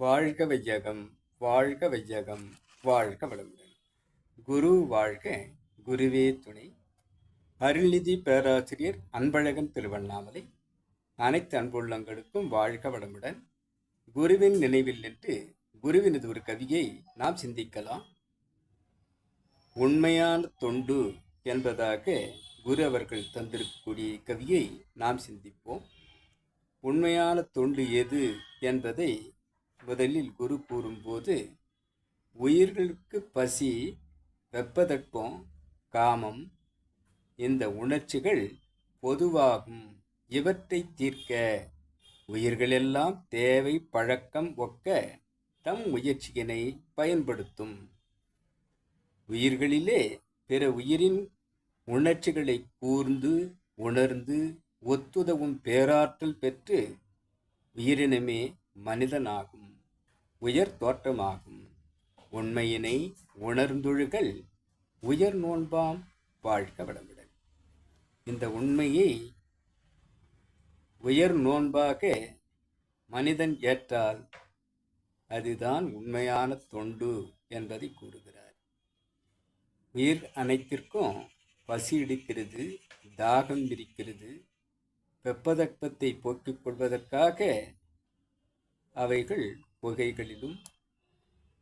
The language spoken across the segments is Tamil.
வாழ்க வையகம் வாழ்க வையகம் வாழ்க வளமுடன். குரு வாழ்க குருவே துணை. அருள்நிதி பேராசிரியர் அன்பழகன் திருவண்ணாமலை. அனைத்து அன்புள்ளங்களுக்கும் வாழ்க வளமுடன். குருவின் நினைவில் நின்று குருவினது ஒரு கவியை நாம் சிந்திக்கலாம். உண்மையான தொண்டு என்பதாக குரு அவர்கள் தந்திருக்கக்கூடிய கவியை நாம் சிந்திப்போம். உண்மையான தொண்டு எது என்பதை முதலில் குரு கூறும்போது உயிர்களுக்கு பசி வெப்பதட்பம் காமம் இந்த உணர்ச்சிகள் பொதுவாகும். இவற்றை தீர்க்க உயிர்களெல்லாம் தேவை பழக்கம் ஒக்க தம் முயற்சியினை பயன்படுத்தும். உயிர்களிலே பிற உயிரின் உணர்ச்சிகளை கூர்ந்து உணர்ந்து ஒத்துதவும் பேராற்றல் பெற்று உயிரினமே மனிதனாகும். உயர் தோற்றமாகும். உண்மையினை உணர்ந்தொழுகள் உயர் நோன்பாம் வாழ்க வளமுடன். இந்த உண்மையை உயர் நோன்பாக மனிதன் ஏற்றால் அதுதான் உண்மையான தொண்டு என்பதை கூறுகிறார். உயிர் அனைத்திற்கும் பசி இடிக்கிறது தாகம் இருக்கிறது வெப்பதட்பத்தை போக்கிக் கொள்வதற்காக அவைகள் குகைகளிலும்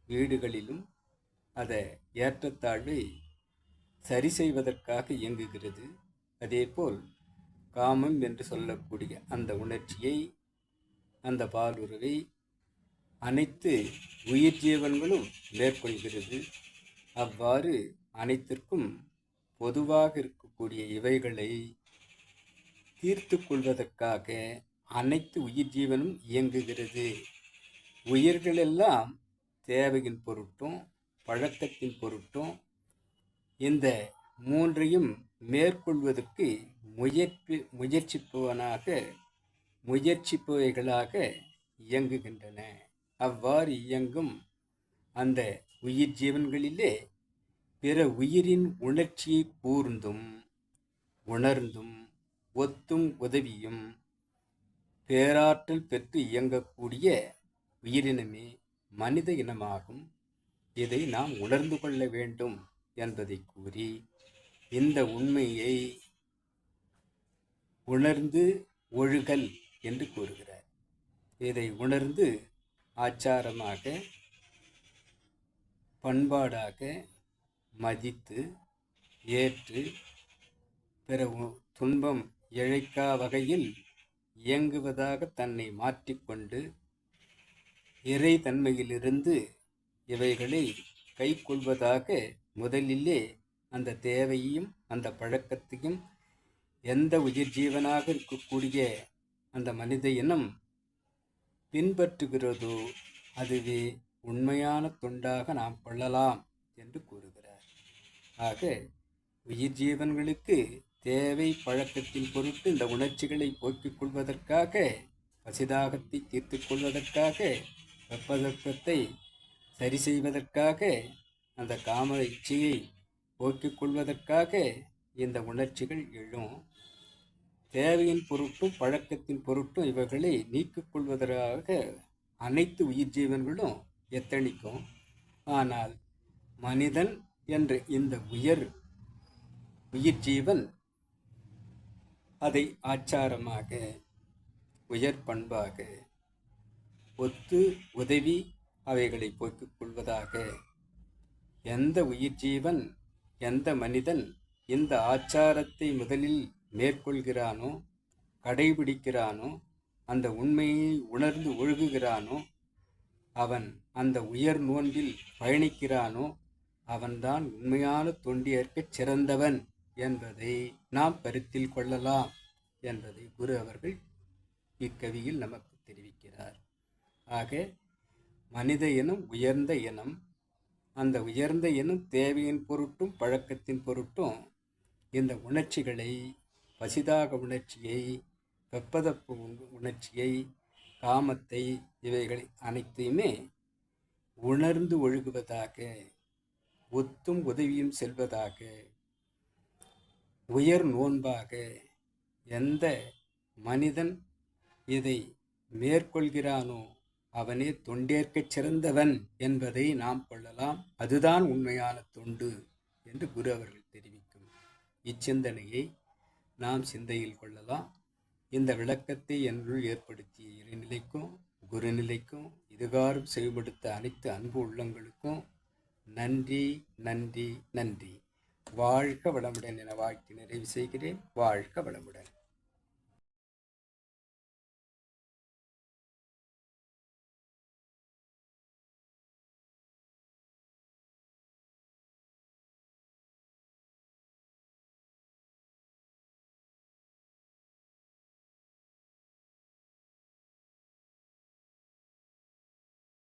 வீடுகளிலும் அதை ஏற்றத்தாழ்வை சரி செய்வதற்காக இயங்குகிறது. அதேபோல் காமம் என்று சொல்லக்கூடிய அந்த உணர்ச்சியை அந்த பாலுறவை அனைத்து உயிர் ஜீவன்களும் மேற்கொள்கிறது. அவ்வாறு அனைத்திற்கும் பொதுவாக இருக்கக்கூடிய இவைகளை தீர்த்து கொள்வதற்காக அனைத்து உயிர் ஜீவனும் இயங்குகிறது. உயிர்களெல்லாம் தேவையின் பொருட்டும் பழக்கத்தின் பொருட்டும் இந்த மூன்றையும் மேற்கொள்வதற்கு முயற்சி முயற்சிப்பவனாக முயற்சிப்பவைகளாக இயங்குகின்றன. அவ்வாறு இயங்கும் அந்த உயிர் ஜீவன்களிலே பிற உயிரின் உணர்ச்சியை கூர்ந்தும் உணர்ந்தும் ஒத்தும் உதவியும் பேராற்றல் பெற்று இயங்கக்கூடிய உயிரினமே மனித இனமாகும். இதை நாம் உணர்ந்து கொள்ள வேண்டும் என்பதை கூறி இந்த உண்மையை உணர்ந்து ஒழுகல் என்று கூறுகிறார். இதை உணர்ந்து ஆச்சாரமாக பண்பாடாக மதித்து ஏற்று பிற துன்பம் இழைக்கா வகையில் இயங்குவதாக தன்னை மாற்றிக்கொண்டு இறை தன்மையிலிருந்து இவைகளை கைக்கொள்வதாக முதலிலே அந்த தேவையையும் அந்த பழக்கத்தையும் எந்த உயிர் ஜீவனாக இருக்கக்கூடிய அந்த மனித இனம் பின்பற்றுகிறதோ அதுவே உண்மையான தொண்டாக நாம் கொள்ளலாம் என்று கூறுகிறார். ஆக உயிர் ஜீவன்களுக்கு தேவை பழக்கத்தின் பொருட்டு இந்த உணர்ச்சிகளை போக்கிக் கொள்வதற்காக பசிதாகத்தை தீர்த்து கொள்வதற்காக வெப்பதற்பத்தை சரி செய்வதற்காக அந்த காம இச்சையை போக்கிக் கொள்வதற்காக இந்த உணர்ச்சிகள் எழும். தேவையின் பொருட்டும் பழக்கத்தின் பொருட்டும் இவைகளை நீக்கிக் கொள்வதற்காக அனைத்து உயிர் ஜீவன்களும் எத்தனிக்கும். ஆனால் மனிதன் என்ற இந்த உயர் உயிர் ஜீவன் அதை ஆச்சாரமாக உயர் பண்பாக ஒத்து உதவி அவைகளை போக்கிக் கொள்வதாக. எந்த உயிர் ஜீவன் எந்த மனிதன் இந்த ஆச்சாரத்தை முதலில் மேற்கொள்கிறானோ கடைபிடிக்கிறானோ அந்த உண்மையை உணர்ந்து ஒழுகுகிறானோ அவன் அந்த உயர் நோன்பில் பயணிக்கிறானோ அவன்தான் உண்மையான தொண்டியற்கச் சிறந்தவன் என்பதை நாம் கருத்தில் கொள்ளலாம் என்பதை குரு அவர்கள் இக்கவியில் நமக்கு தெரிவிக்கிறார். ஆக மனித இனம் உயர்ந்த இனம். அந்த உயர்ந்த இனம் தேவையின் பொருட்டும் பழக்கத்தின் பொருட்டும். இந்த உணர்ச்சிகளை பசிதாக உணர்ச்சியை வெப்பதப்பு உணர்ச்சியை காமத்தை இவைகளை அனைத்தையுமே உணர்ந்து ஒழுகுவதாக ஒத்தும் உதவியும் செல்வதாக உயர் நோன்பாக எந்த மனிதன் இதை மேற்கொள்கிறானோ அவனே தொண்டேற்கச் சிறந்தவன் என்பதை நாம் கொள்ளலாம். அதுதான் உண்மையான தொண்டு என்று குரு அவர்கள் தெரிவிக்கும். இச்சிந்தனையை நாம் சிந்தையில் கொள்ளலாம். இந்த விளக்கத்தை என்னுள் ஏற்படுத்திய இறைநிலைக்கும் குருநிலைக்கும் இதுகாரும் செயல்படுத்த அனைத்து அன்பு உள்ளங்களுக்கும் நன்றி நன்றி நன்றி. வாழ்க வளமுடன் என வாழ்த்து நிறைவு செய்கிறேன். வாழ்க வளமுடன்.